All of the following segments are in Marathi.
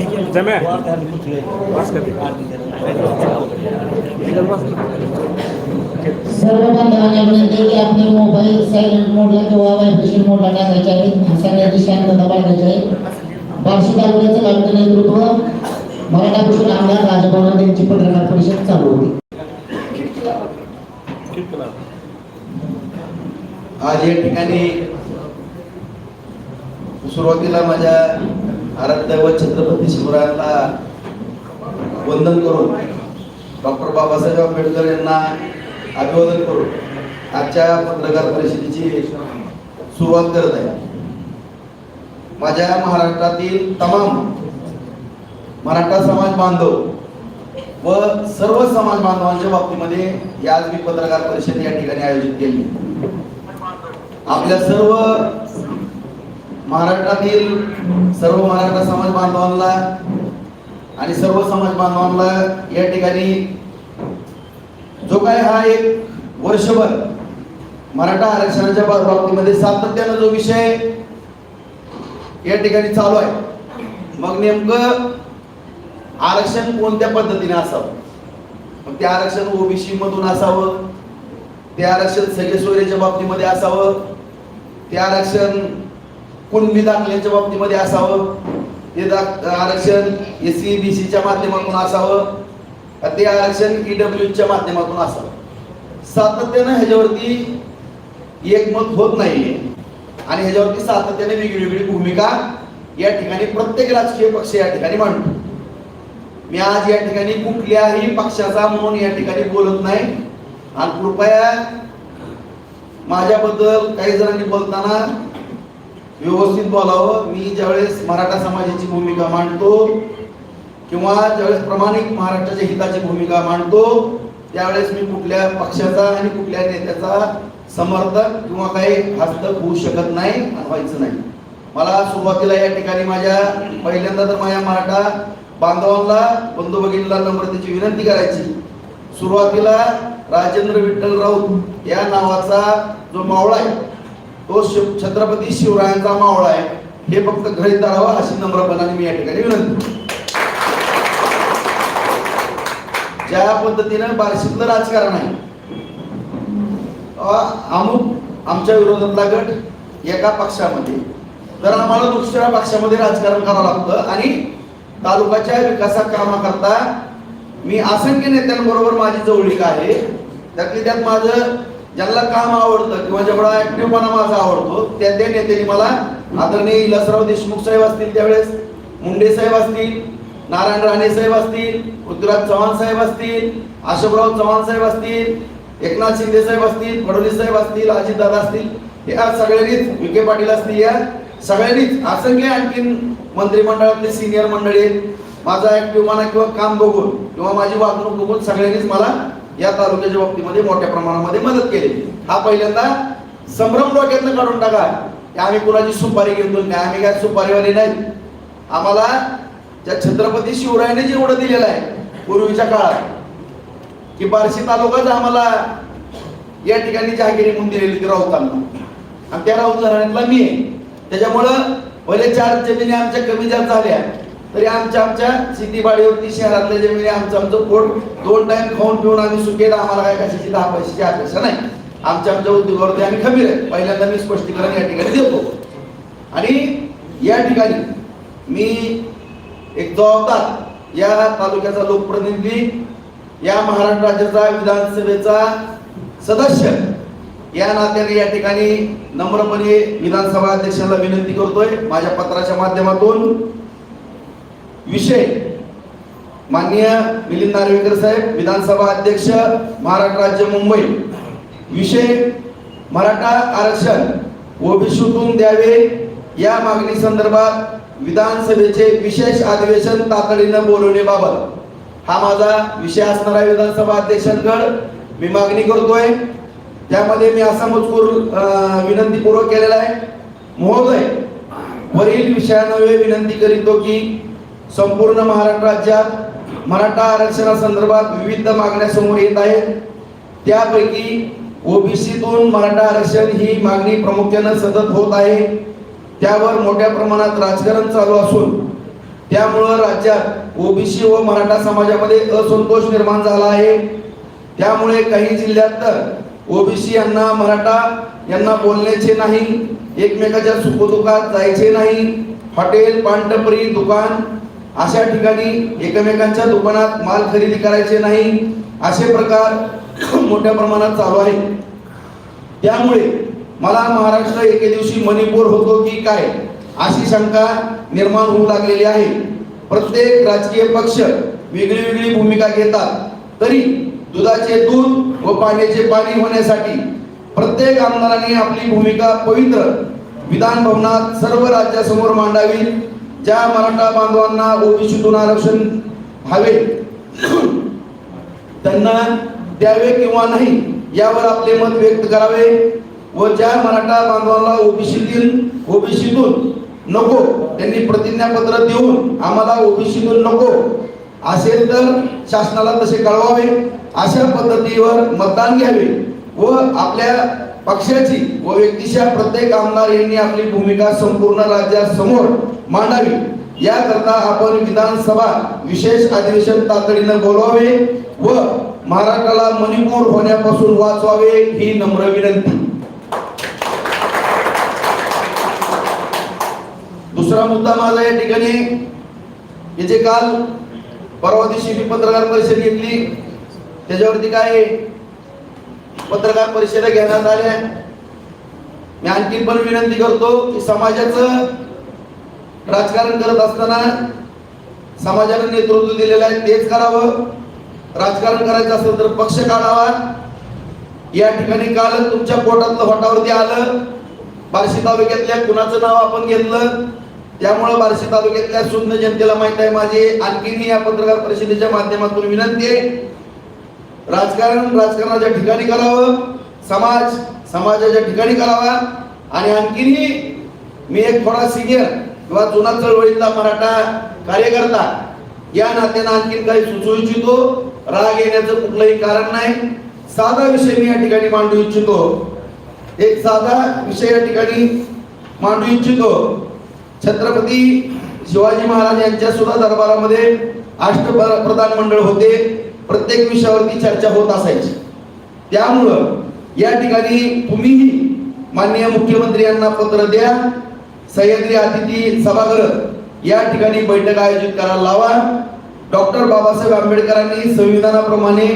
सम्या बस का सर्व बांधवांना विनंती की आपले मोबाईल सायलेंट मोडला किंवा वायफायशील मोडला टाकायचे आहेत सगळ्या दिशांना बाळगायची आहे बार्शी तालुक्याचं लागतं नेतृत्व मराठा भूषण आमदार राजभवन यांची पत्रकार परिषद चालू होती आज या ठिकाणी सुरुवातीला माझ्या आराध्य व छत्रपती शिवरायांना वंदन करून डॉक्टर बाबासाहेब आंबेडकर यांना अभिवादन करून आजच्या पत्रकार परिषदेची सुरुवात करत आहे. माझ्या महाराष्ट्रातील तमाम मराठा समाज बांधव व सर्व समाज बांधवांच्या बाबतीमध्ये आज मी पत्रकार परिषद या ठिकाणी आयोजित केली. आपल्या सर्व महाराष्ट्रातील सर्व मराठा समाज बांधवांना आणि सर्व समाज बांधवांना या ठिकाणी जो काय हा एक वर्षभर मराठा आरक्षणाच्या बाबतीमध्ये सातत्यानं जो विषय या ठिकाणी चालू आहे मग नेमकं आरक्षण कोणत्या पद्धतीने असावं? मग ते आरक्षण ओबीसी मधून असावं ते आरक्षण सगळे सोयऱ्याच्या बाबतीमध्ये असावं ते आरक्षण कुणबी दाखल्याच्या बाबतीमध्ये असावं? हे दाख- आरक्षण एस सी बी सीच्या माध्यमातून असावं? ते आरक्षण ईडब्ल्यूच्या माध्यमातून असावं? सातत्यानं ह्याच्यावरती एकमत होत नाहीये. आणि ह्याच्यावरती सातत्याने वेगळी वेगळी भूमिका या ठिकाणी प्रत्येक राजकीय पक्ष या ठिकाणी मांडतो. मी आज या ठिकाणी कुठल्याही पक्षाचा म्हणून या ठिकाणी बोलत नाही. आणि कृपया माझ्याबद्दल काही जणांनी बोलताना व्यवस्थित बोलावं. मी ज्यावेळेस मराठा समाजाची भूमिका मांडतो किंवा ज्यावेळेस प्रामाणिक महाराष्ट्राच्या हिताची भूमिका मांडतो त्यावेळेस मी कुठल्या पक्षाचा आणि कुठल्या नेत्याचा समर्थक किंवा काही हस्तक होऊ शकत नाही व्हायचं नाही. मला सुरुवातीला या ठिकाणी माझ्या पहिल्यांदा तर माझ्या मराठा बांधवांना बंधू भगिनीला नम्रतेची विनंती करायची. सुरुवातीला राजेंद्र विठ्ठल राऊत या नावाचा जो मावळा आहे तो शिव छत्रपती शिवरायांचा मावळा आहे. हे फक्त घरी धरावं अशी नम्रपणाने मी या ठिकाणी विनंती ज्या पद्धतीनं बार्शीतलं राजकारण आहे अमुक आमच्या विरोधातला गट एका पक्षामध्ये तर आम्हाला दुसऱ्या पक्षामध्ये राजकारण करावं लागतं आणि तालुक्याच्या विकासा कामाकरता मी असंख्य नेत्यांबरोबर माझी जवळीक आहे. त्यातली त्यात माझं ज्यांना काम आवडतं किंवा जेवढा ऍक्टिव्हपणा माझा आवडतो त्या त्या नेत्यांनी मला आदरणीय इलासराव देशमुख साहेब असतील त्यावेळेस मुंडे साहेब असतील नारायण राणे साहेब असतील पृथ्वीराज चव्हाण साहेब असतील अशोकराव चव्हाण साहेब असतील एकनाथ शिंदे साहेब असतील फडणवीस साहेब असतील अजितदादा असतील या सगळ्यांनीच विखे पाटील असतील या सगळ्यांनीच असंख्य आणखीन मंत्रिमंडळातले सिनियर मंडळी आहेत. माझा म्हणा किंवा काम बघून किंवा माझी वागणूक बघून सगळ्यांनीच मला या तालुक्याच्या बाबतीमध्ये मोठ्या प्रमाणामध्ये मदत केली. हा पहिल्यांदा संभ्रम डोक्यातनं काढून टाका. की आम्ही कुणाची सुपारी घेतो नाही आम्ही काय सुपारीवाले नाही. आम्हाला त्या छत्रपती शिवरायाने जेवढं दिलेलं आहे पूर्वीच्या काळात की बार्शी तालुकाच आम्हाला या ठिकाणी जहागिरी म्हणून दिलेली ती राऊतांना. आणि त्या राऊत घराण्यातला मी आहे. त्याच्यामुळं पहिले चार जमिनी आमच्या कमी जास्त झाल्या. तरी आमच्या आमच्या शेतीबाडीवरती शहरातल्या जमिनी आमचं आमचं पोट दोन टाइम खाऊन पिऊन आम्ही सुखेत आम्हाला काय कशाची दहा पैशाची अपेक्षा नाही. आमच्या आमच्या उद्योगावरती आम्ही खमीर आहे. पहिल्यांदा मी स्पष्टीकरण या ठिकाणी देतो. आणि या ठिकाणी मी एक जबाबदार या तालुक्याचा लोकप्रतिनिधी या महाराष्ट्र राज्याचा विधानसभेचा सदस्य या नात्याने या ठिकाणी नम्रपणे विधानसभा अध्यक्षांना विनंती करतोय. माझ्या पत्राच्या माध्यमातून विषय. माननीय मिलिंद नार्वेकर साहेब विधानसभा अध्यक्ष महाराष्ट्र राज्य मुंबई. विषय मराठा आरक्षण ओबीसीतून द्यावे. या मागणी संदर्भात विधानसभेचे विशेष अधिवेशन तातडीनं बोलवण्याबाबत. हा माझा विषय असणारा विधानसभा अध्यक्षांकड. मी मागणी करतोय. त्यामध्ये मी असा मजकूर विनंतीपूर्वक केलेला आहे. महोदय वरील विषयानवे विनंती करीतो की संपूर्ण महाराष्ट्र राज्यात मराठा आरक्षणासंदर्भात विविध मागण्या समोर येत आहेत. त्यापैकी ओबीसीतून मराठा आरक्षण ही मागणी प्रामुख्यानं सतत होत आहे. त्यावर मोठ्या प्रमाणात राजकारण चालू असून त्यामुळं राज्यात ओबीसी व मराठा समाजामध्ये असंतोष निर्माण झाला आहे. त्यामुळे काही जिल्ह्यात तर ओबीसी यांना मराठा यांना बोलण्याचे नाही एकमेकाच्या सुखदुखात जायचे नाही. हॉटेल पानटपरी दुकान अशा ठिकाणी एकमेकांच्या दुकानात माल खरेदी करायचे नाही असे प्रकार मोठ्या प्रमाणात चालू आहे त्यामुळे मला महाराष्ट्र एके दिवशी मणिपूर होतो की काय अशी शंका निर्माण होऊ लागलेली आहे. प्रत्येक राजकीय पक्ष वेगळी वेगळी भूमिका घेतात. तरी दुधाचे दूध व पाण्याचे पाणी होण्यासाठी प्रत्येक आमदारांनी आपली भूमिका पवित्र विधान भवनात सर्व राज्यासमोर मांडावी. ज्या मराठा बांधवांना ओबीसीतून आरक्षण हवे त्यांना द्यावे किंवा नाही यावर आपले मत व्यक्त करावे व ज्या मराठा बांधवांना ओबीसीतील ओबीसीतून नको त्यांनी प्रतिज्ञापत्र देऊन आम्हाला ओबीसीतून नको असेल तर शासनाला तसे कळवावे अशा पद्धतीवर मतदान घ्यावे व आपल्या पक्षाची व व्यक्तीच्या प्रत्येक आमदार यांनी आपली भूमिका संपूर्ण राज्यासमोर मांडावी. याकरता आपण विधानसभा विशेष अधिवेशन तातडीनं बोलवावे व महाराष्ट्राला मणिपूर होण्यापासून वाचवावे ही नम्र विनंती. दुसरा मुद्दा माझा या ठिकाणी हे जे काल परवा दिवशी मी पत्रकार परिषद घेतली. त्याच्यावरती काय पत्रकार परिषद घेण्यात आल्या मी आणखी पण विनंती करतो की समाजाचं राजकारण करत असताना समाजानं नेतृत्व दिलेलं आहे तेच करावं. राजकारण करायचं असेल तर पक्ष काढावा. या ठिकाणी काल तुमच्या पोटातलं होटावरती आलं. बार्शी तालुक्यातल्या कुणाचं नाव आपण घेतलं? त्यामुळं बार्शी तालुक्यातल्या शून्य जनतेला माहीत आहे. माझी आणखीन या पत्रकार परिषदेच्या माध्यमातून विनंती आहे. राजकारण राजकारणाच्या ठिकाणी करावं समाज समाजाच्या ठिकाणी करावा आणि आणखीनही मी एक थोडा सिनियर किंवा जुना चळवळीतला मराठा कार्यकर्ता या नात्यानं आणखीन काही सुचवू इच्छितो. राग येण्याचं कुठलंही कारण नाही. साधा विषय मी या ठिकाणी मांडू इच्छितो. एक साधा विषय या ठिकाणी मांडू इच्छितो. छत्रपती शिवाजी महाराज यांच्या सुद्धा दरबारामध्ये अष्टप्रधान मंडळ होते. प्रत्येक विषयावरती चर्चा होत असायची. त्यामुळं या ठिकाणी तुम्हीही माननीय मुख्यमंत्री यांना पत्र द्या सह्याद्री अतिथी सभागृह या ठिकाणी बैठक आयोजित करायला लावा. डॉक्टर बाबासाहेब आंबेडकरांनी संविधानाप्रमाणे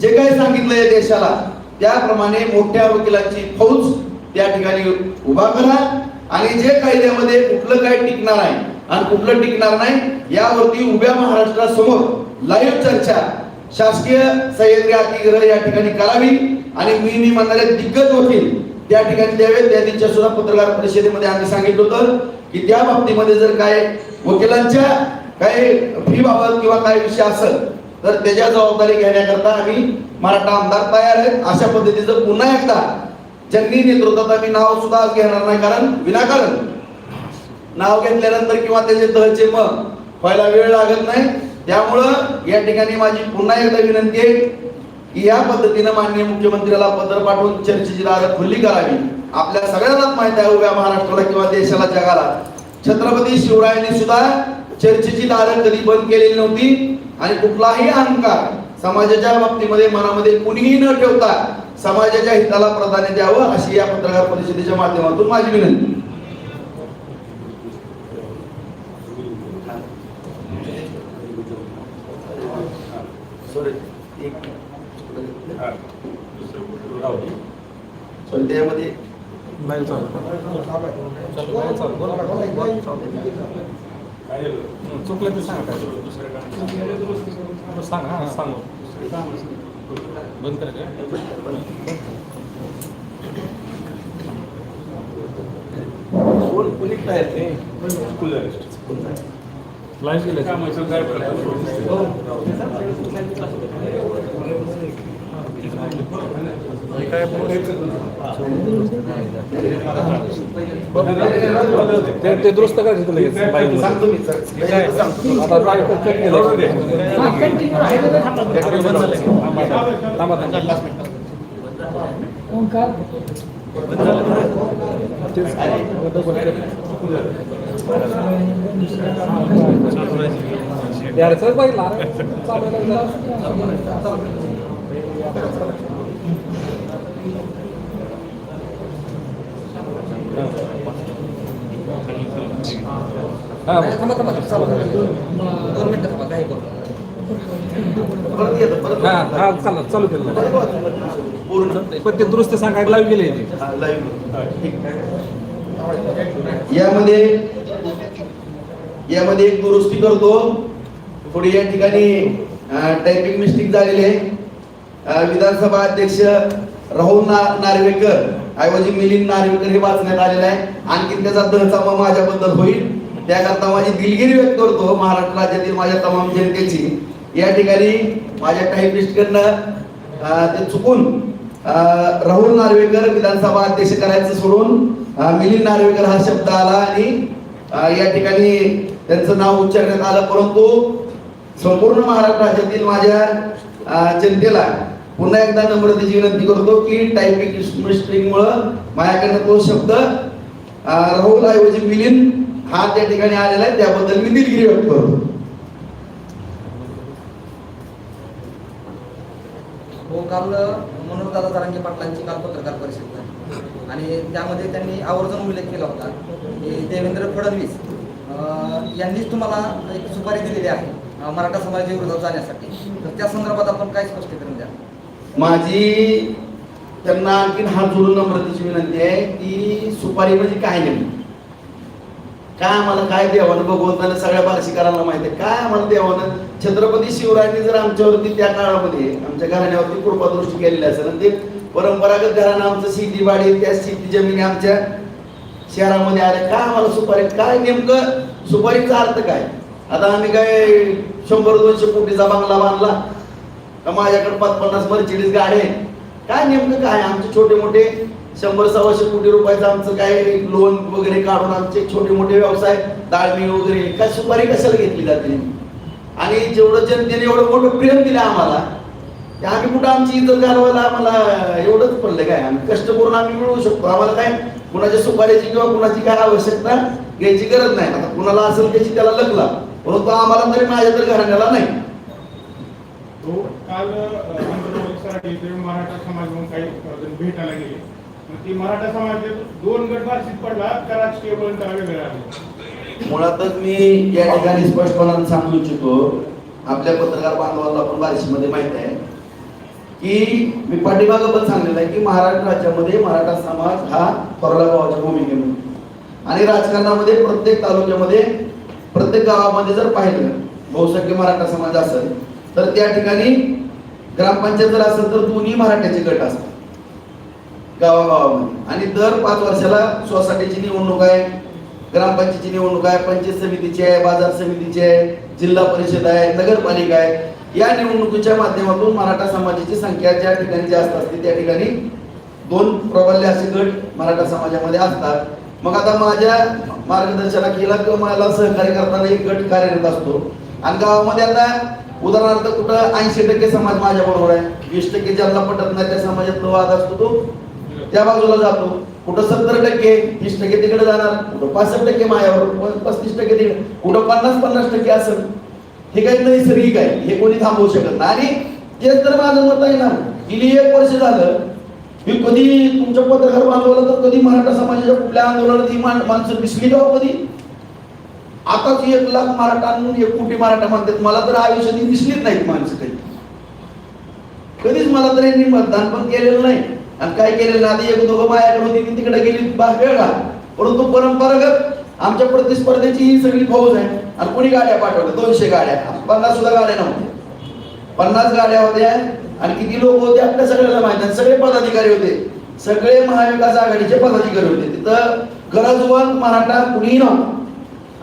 जे काही सांगितलं या देशाला त्याप्रमाणे मोठ्या वकिलांची फौज त्या ठिकाणी उभा करा. आणि जे कायद्यामध्ये कुठलं काय टिकणार आहे आणि कुठलं टिकणार नाही यावरती उभ्या महाराष्ट्रासमोर लाईव्ह चर्चा शासकीय सह्याद्री अतिग्रह या ठिकाणी करावी आणि मी मी म्हणणारे दिग्गज वकील त्या ठिकाणी द्यावेत त्या दिवशी सुद्धा पत्रकार परिषदेमध्ये आम्ही सांगितलं होतं की त्या बाबतीमध्ये जर काय वकिलांच्या काही फी बाबत किंवा काही विषय असेल तर त्याच्या जबाबदारी घेण्याकरता आम्ही मराठा आमदार तयार आहेत. अशा पद्धतीचं पुन्हा एकदा ज्यांनी नेतृत्वात आम्ही नाव सुद्धा घेणार नाही कारण विनाकारण नाव घेतल्यानंतर किंवा त्याचे तहचे मग व्हायला वेळ लागत नाही. त्यामुळं या ठिकाणी माझी पुन्हा एकदा विनंती आहे की या पद्धतीनं माननीय मुख्यमंत्र्याला पत्र पाठवून चर्चेची दारं खुल्ली करावी. आपल्या सगळ्यांनाच माहिती आहे उभ्या महाराष्ट्राला किंवा देशाला जगाला. छत्रपती शिवरायांनी सुद्धा चर्चेची दारं कधी बंद केलेली नव्हती आणि कुठलाही अहंकार समाजाच्या बाबतीमध्ये मनामध्ये कुणीही न ठेवता समाजाच्या हिताला प्राधान्य द्यावं अशी या पत्रकार परिषदेच्या माध्यमातून माझी विनंती. पण त्यामध्ये नाही चालू. चुकलं ते सांगा. काय? सांग हां सांगू. बंद करा काय? कोण कुणी तयार आहे? लाईव्ह गेले ते ते दुरुस्त करायचं तुला काय? ओंकार हा हा हा चालू केलं पण ते दुरुस्त सांगायला लावून गेले. यामध्ये यामध्ये एक दुरुस्ती करतो. पुढे या ठिकाणी टायपिंग मिस्टेक झालेली आहे. विधानसभा अध्यक्ष राहुल ना नार्वेकर ऐवजी मिलिंद नार्वेकर हे वाचण्यात आलेलं आहे. आणखी त्याचा दहचामा माझ्याबद्दल होईल. त्याकरता माझी दिलगिरी व्यक्त करतो महाराष्ट्र राज्यातील माझ्या तमाम जनतेची. या ठिकाणी माझ्या टायपिस्टकडनं अं, ते चुकून राहुल नार्वेकर विधानसभा अध्यक्ष करायचं सोडून मिलिंद नार्वेकर हा शब्द आला आणि या ठिकाणी त्यांचं नाव उच्चारण्यात आलं परंतु संपूर्ण महाराष्ट्र राज्यातील माझ्या जनतेला पुन्हा एकदा नम्रतेची विनंती करतो की टायपिंग मिस्टेकमुळं माझ्याकडनं तो शब्द राहुल ऐवजी मिलिंद हा त्या ठिकाणी आलेला आहे त्याबद्दल मी दिलगिरी व्यक्त करतो. हो काल मनोज दादा जरांगे पाटलांची काल पत्रकार परिषद झाली. आणि त्यामध्ये त्यांनी आवर्जून उल्लेख केला होता की देवेंद्र फडणवीस यांनीच तुम्हाला एक सुपारी दिलेली आहे मराठा समाजाच्या विरोधात जाण्यासाठी. तर त्या संदर्भात आपण काय स्पष्टीकरण द्या माझी त्यांना आणखीन हात जोडून नम्रतेची विनंती आहे की सुपारी म्हणजे काय नेमकी? काय आम्हाला काय देवानं भगवंतानं सगळ्या बार्शीकरांना माहिती आहे? काय आम्हाला देवानं? छत्रपती शिवरायांनी जर आमच्यावरती त्या काळामध्ये आमच्या घराण्यावरती कृपादृष्टी केलेली असेल आणि ते परंपरागत घराणं आमचं शेतीवाडी त्या शेती जमिनी आमच्या शहरामध्ये आल्या काय आम्हाला सुपारी काय नेमकं सुपारीचा अर्थ काय? आता आम्ही काय शंभर दोनशे कोटीचा बंगला बांधला का माझ्याकडे पाच पन्नास मर्चिडीज गाडी आहे काय नेमकं काय? आमचे छोटे मोठे शंभर सव्वाशे कोटी रुपयाचं आमचं काय लोन वगैरे काढून आमचे छोटे मोठे व्यवसाय दाळमी वगैरे काय सुपारी कशाला घेतली जाते आणि जेवढं जनतेने एवढं मोठं प्रेम दिलं आम्हाला ते आम्ही कुठं आमची इज्जत घालवायला आम्हाला एवढंच पडलं काय? आम्ही कष्ट करून आम्ही मिळवू शकतो. आम्हाला काय कुणाच्या सुपारीची किंवा कुणाची काय आवश्यकता? घ्यायची गरज नाही. आता कुणाला असेल त्याची त्याला लग्ला परंतु आम्हाला तरी माझ्या तर घराण्याला नाही. तो काल मराठा समाज म्हणून काही भेटायला गेले. ती मराठा समाज दोन गट बार्शीत पडला का राजकीय बळ त्याला वेगळं आलं मुळातच मी या ठिकाणी स्पष्टपणाने सांगू इच्छितो आपल्या पत्रकार बांधवांना पण बार्शीमध्ये माहीत आहे की मी पाठीमागं पण सांगलेलं आहे की महाराष्ट्र राज्यामध्ये मराठा समाज हा थोरल्या भावाच्या भूमिकेमध्ये. आणि राजकारणामध्ये प्रत्येक तालुक्यामध्ये प्रत्येक गावामध्ये जर पाहिलं बहुसंख्य मराठा समाज असेल तर त्या ठिकाणी ग्रामपंचायत जर असेल तर दोन्ही मराठ्याचे गट असतात. गावागावामध्ये. आणि दर पाच वर्षाला सोसायटीची निवडणूक आहे ग्रामपंचायतीची निवडणूक आहे पंचायत समितीची आहे बाजार समितीची आहे जिल्हा परिषद आहे नगरपालिका आहे. या निवडणुकीच्या माध्यमातून मराठा समाजाची संख्या ज्या ठिकाणी जास्त असते त्या ठिकाणी दोन प्रबल्य असे गट मराठा समाजामध्ये असतात. मग आता माझ्या मार्गदर्शनाला किंवा मला सहकार्य करताना एक गट कार्यरत असतो. आणि गावामध्ये आता उदाहरणार्थ कुठं ऐंशी टक्के समाज माझ्या बरोबर आहे. वीस टक्के ज्यांना पटत नाही त्या समाजात वाद असतो तो. त्या बाजूला जातो. कुठं सत्तर टक्के तीस टक्के तिकडे जाणार. कुठं पासष्ट टक्के माझ्यावर पस्तीस टक्के तिकडे. कुठं पन्नास पन्नास टक्के असेल हे काही नैसर्गिक आहे. हे कोणी थांबवू शकत नाही. आणि तेच तर माझं मत आहे ना. गेली एक वर्ष झालं मी कधी तुमच्या पत्रकार बांधवलं तर कधी मराठा समाजाच्या कुठल्या आंदोलनात ही माणसं दिसली का हो कधी? आताच एक लाख मराठा एक कोटी मराठा म्हणतात मला तर आयुष्यात दिसलीच नाहीत माणसं कधी. कधीच मला तर यांनी मतदान पण केलेलं नाही. आणि काय केलेलं आधी एक दोघं माझ्याकडे होती ती तिकडे गेली बाग परंतु परंपरागत आमच्या प्रतिस्पर्धेची ही सगळी फौज आहे. आणि कोणी गाड्या पाठवल्या? दोनशे गाड्या. पन्नास सुद्धा गाड्या नव्हत्या. पन्नास गाड्या होत्या. आणि किती लोक होते आपल्या सगळ्याला माहिती आहे. सगळे पदाधिकारी होते. सगळे महाविकास आघाडीचे पदाधिकारी होते. तिथं गरजवंत मराठा कुणीही नव्हता.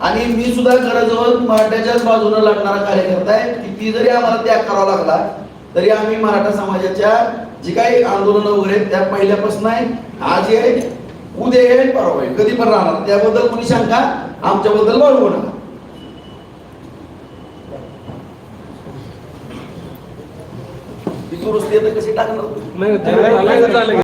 आणि मी सुद्धा गरजवंत मराठ्याच्याच बाजूने लढणारा कार्यकर्ता आहे. किती जरी आम्हाला त्याग करावा लागला तरी आम्ही मराठा समाजाच्या जी काही आंदोलन वगैरे आहेत, त्या पहिल्यापासून आहे. आज आहे उद्या आहे परवा आहे. कधी पण राहणार. त्याबद्दल कोणी शंका आमच्याबद्दल वाढवू नका ती दुरुस्ती आता कशी टाकणार? नाही.